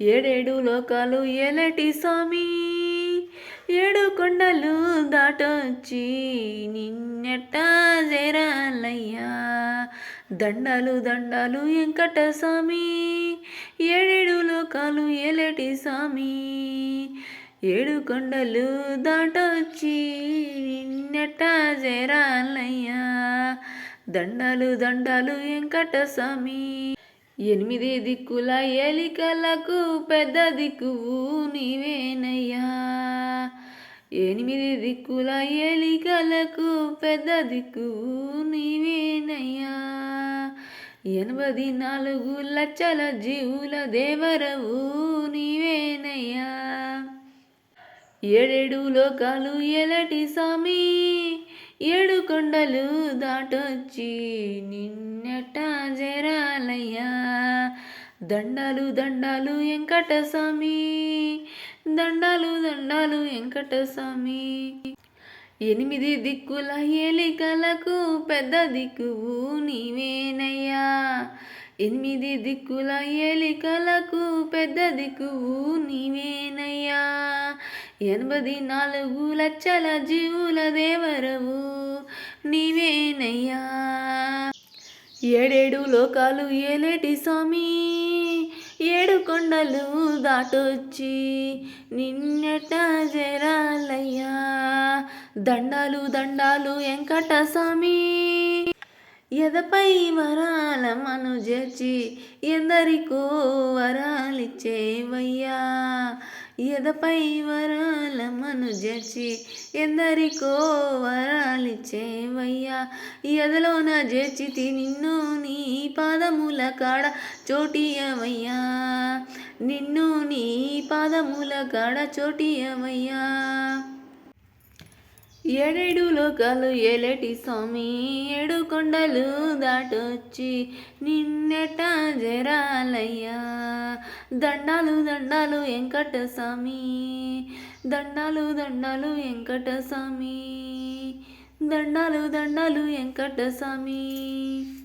ఏడేడు లోకాలు ఏలటి స్వామి ఏడు కొండలు దాటొచ్చి నిన్నెట్ట చేరాలయ్యా దండాలు దండాలు వెంకట స్వామి ఏడేడు లోకాలు ఏలటి స్వామి ఏడు కొండలు దాటొచ్చి నిన్నెట్ట చేరాలయ్యా దండాలు దండాలు వెంకట స్వామి ఎనిమిది దిక్కుల ఏలికలకు పెద్ద దిక్కువు నీవేనయ్యా. ఎనిమిది దిక్కుల ఏలికలకు పెద్ద దిక్కువు నీవేనయ్యా. ఎనభై నాలుగు లక్షల జీవుల దేవరవు నీవేనయ్యా. ఏడేడు లోకాలు ఎలటి స్వామి ఏడు కొండలు దాటొచ్చి నిన్ను దండాలు దండాలు వెంకటస్వామి. దండాలు దండాలు వెంకటస్వామి. ఎనిమిది దిక్కుల ఏలికలకు పెద్ద దిక్కువు నీవేనయ్యా. ఎనిమిది దిక్కుల ఏలికలకు పెద్ద దిక్కువు నీవేనయ్యా. ఎనభై నాలుగు లక్షల జీవుల దేవరవు నీవే ఏడేడు లోకాలు ఏలేటి స్వామి? ఏడు కొండలు దాటొచ్చి నిన్నెట జరాలయ్యా. దండాలు దండాలు వెంకట స్వామి. ఎదపై వరాలమ్మను చేర్చి ఎందరికో వరాలిచ్చేవయ్యా. ఎదపై వరాలమ్మను చేర్చి ఎందరికో వరాలిచ్చేవయ్యా ఎదలోన చేర్చితి నిన్ను నీ పాదముల కాడ చోటియవయ్యా. నిన్ను నీ పాదముల కాడ చోటియవయ్యా. ఏడేడు లోకాలు ఏలేటి స్వామి ఏడు కొండలు దాటొచ్చి నిన్నెట జరాలయ్యా. దండాలు దండాలు వెంకటస్వామి. దండాలు దండాలు వెంకటస్వామి. దండాలు దండాలు వెంకటస్వామి.